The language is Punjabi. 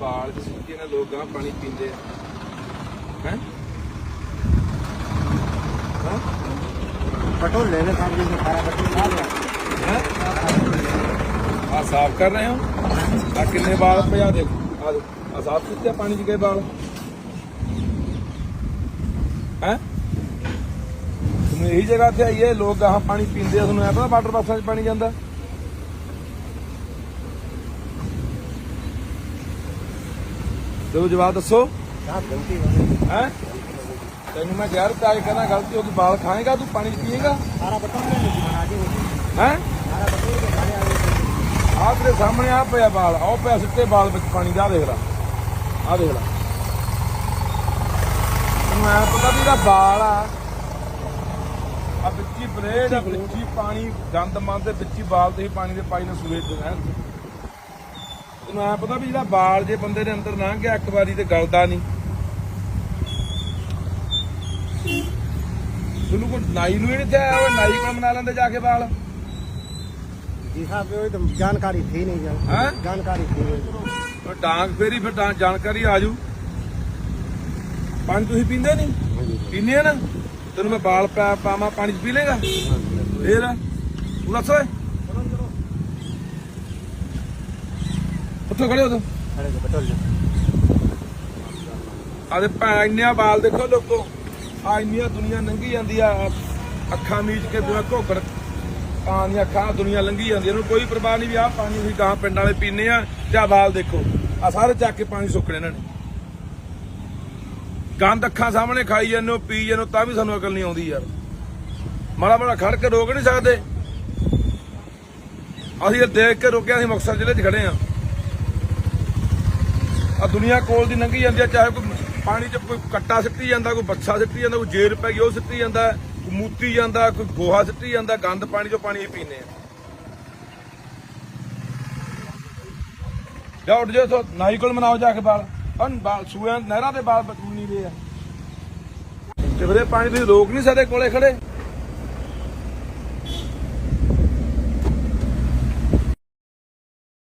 ਬਾਲ ਸੁੱਕੇ ਨੇ ਲੋਕ ਗਾਂ ਪਾਣੀ ਪੀਂਦੇ ਹੈ? ਹੈ? ਬਟੋ ਲੈ ਲੈ ਸਾਹਿਬ ਜੀ ਸਾਰਾ ਬਟੋ ਲਾ ਲਿਆ ਆ ਸਾਫ਼ ਕਰ ਰਹੇ ਹੋ? ਆ ਕਿੰਨੇ ਬਾਲ ਭਜਾ ਦੇ ਆ ਸਾਫ਼ ਕੀਤੇ ਪਾਣੀ ਚ ਗਏ ਬਾਲ? ਹੈ? ਤੁਹਾਨੂੰ ਇਹੀ ਜਗ੍ਹਾ ਤੇ ਆਈਏ ਲੋਕ ਗਾਂ ਪਾਣੀ ਪੀਂਦੇ ਆ ਤੁਹਾਨੂੰ ਵਾਟਰ ਬਾਕਸਾਂ ਚ ਪਾਣੀ ਜਾਂਦਾ? ਜਦੋਂ ਜਵਾਬ ਦੱਸੋ। ਤੈਨੂੰ ਮੈਂ ਜ਼ਹਿਰ ਤਾਇ ਕਹਿੰਦਾ ਗਲਤੀ ਹੋ ਗਈ ਬਾਲ ਖਾਏਗਾ ਤੂੰ ਪਾਣੀ ਪੀਏਗਾ? ਸਾਰਾ ਬਤਾਉਂਗੇ ਲੋਕੀ ਬਣਾ ਕੇ। ਹੈ? ਸਾਰਾ ਬਤਾਉਂਗੇ ਸਾਰੇ ਆਹ ਤੇਰੇ ਸਾਹਮਣੇ ਆ ਪਿਆ ਬਾਲ ਆਹ ਪਿਆ ਸਿੱਟੇ ਬਾਲ ਵਿੱਚ ਪਾਣੀ ਦਾ ਦੇਖ ਲੈ। ਆਹ ਦੇਖ ਲੈ। ਤੈਨੂੰ ਪਤਾ ਵੀ ਇਹਦਾ ਬਾਲ ਆ। ਆ ਵਿੱਚੀ ਬਲੇਡ ਆ ਵਿੱਚੀ ਪਾਣੀ ਗੰਦ ਮੰਦ ਦੇ ਵਿੱਚੀ ਬਾਲ ਤੇ ਪਾਣੀ ਦੇ ਪਾਈ ਨੇ ਸੂਏ ਦੇ ਰਹਿਣ ਤੈਨੂੰ ਪਤਾ ਵੀ ਜਿਹੜਾ ਬਾਲ ਜੇ ਬੰਦੇ ਦੇ ਅੰਦਰ ਲੰਘ ਗਿਆ ਇੱਕ ਵਾਰੀ ਤੇ ਗਲਦਾ ਨਹੀਂ। ਤੈਨੂੰ ਕੋਈ ਨਾਈ ਨੂੰ ਹੀ ਤੇ ਉਹ ਨਾਈ ਕੋਲ ਬਣਾ ਲੈਂਦੇ ਜਾ ਕੇ ਬਾਲ ਜੀ ਸਾਹਿਬ ਤਾਂ ਜਾਣਕਾਰੀ ਥੀ ਡਾਂਗ ਫੇਰੀ ਫਿਰ ਜਾਣਕਾਰੀ ਆ ਪਾਣੀ ਤੁਸੀਂ ਪੀਂਦੇ ਨਹੀਂ? ਪੀਂਦੇ ਨਾ? ਤੈਨੂੰ ਮੈਂ ਬਾਲ ਪਾਵਾਂ ਪਾਣੀ ਚ ਪੀ ਲੇਗਾ ਫੇਰ? ਤੂੰ ਦੱਸੋ ਉੱਥੋਂ ਖੜੇ ਉਦੋਂ ਆਦੇ ਭੈਣ ਬਾਲ ਦੇਖੋ ਲੋਕੋ। ਆ ਇੰਨੀਆਂ ਦੁਨੀਆ ਲੰਘੀ ਜਾਂਦੀ ਆ। ਅੱਖਾਂ ਮੀਚ ਕੇ ਦੁਆ ਘੋਕੜ। ਆਂ ਦੀਆਂ ਅੱਖਾਂ ਦੁਨੀਆ ਲੰਘੀ ਜਾਂਦੀ ਇਹਨੂੰ ਕੋਈ ਪਰਵਾਹ ਨਹੀਂ ਵੀ ਆ ਪਾਣੀ ਵੀ ਗਾਂ ਪਿੰਡ ਵਾਲੇ ਪੀਨੇ ਆ ਤੇ ਬਾਲ ਦੇਖੋ। ਆ ਸਾਰੇ ਚੱਕ ਕੇ ਪਾਣੀ ਸੁੱਕਣੇ ਇਹਨਾਂ ਨੇ। ਗੰਦ ਅੱਖਾਂ ਸਾਹਮਣੇ ਖਾਈ ਜਾਂਦੇ ਪੀ ਜਾਂਦੇ ਤਾਂ ਵੀ ਸਾਨੂੰ ਅਕਲ ਨਹੀਂ ਆਉਂਦੀ ਯਾਰ। ਮਾੜਾ ਮਾੜਾ ਖੜ ਕੇ ਰੋਕ ਨਹੀਂ ਸਕਦੇ। ਅਸੀਂ ਦੇਖ ਕੇ ਰੁਕਿਆ, ਅਸੀਂ ਮੁਕਸਰ ਜ਼ਿਲ੍ਹੇ 'ਚ ਖੜੇ ਆ। ਆ ਦੁਨੀਆ ਕੋਲ ਦੀ ਲੰਘੀ ਜਾਂਦੀ ਆ, ਚਾਹੇ ਕੋਈ ਪਾਣੀ 'ਚ ਕੋਈ ਕੱਟਾ ਸਿੱਟੀ ਜਾਂਦਾ, ਕੋਈ ਬੱਚਾ ਸਿੱਟੀ ਜਾਂਦਾ, ਕੋਈ ਜੇਰ ਪੈ ਗਈ, ਉਹ ਸਿੱਟੀ ਜਾਂਦਾ, ਕੋਈ ਮੂਤੀ ਜਾਂਦਾ, ਕੋਈ ਗੋਹਾ ਸਿੱਟੀ ਜਾਂਦਾ, ਗੰਦ ਪਾਣੀ 'ਚੋਂ ਪਾਣੀ ਹੀ ਪੀਂਦੇ ਆ। ਜਾ ਉੱਠ ਜਾ ਨਾਈ ਕੋਲ ਮਨਾਓ ਜਾ ਕੇ ਬਾਲ। ਅਨ ਬਾਲ ਸੂਆਂ ਨਹਿਰਾਂ ਦੇ ਬਾਲ ਬਚੂ ਨਹੀਂ ਰਹੇ ਆ। ਤੇ ਪਾਣੀ ਤੁਸੀਂ ਰੋਕ ਨਹੀਂ ਸਾਡੇ ਕੋਲੇ ਖੜੇ।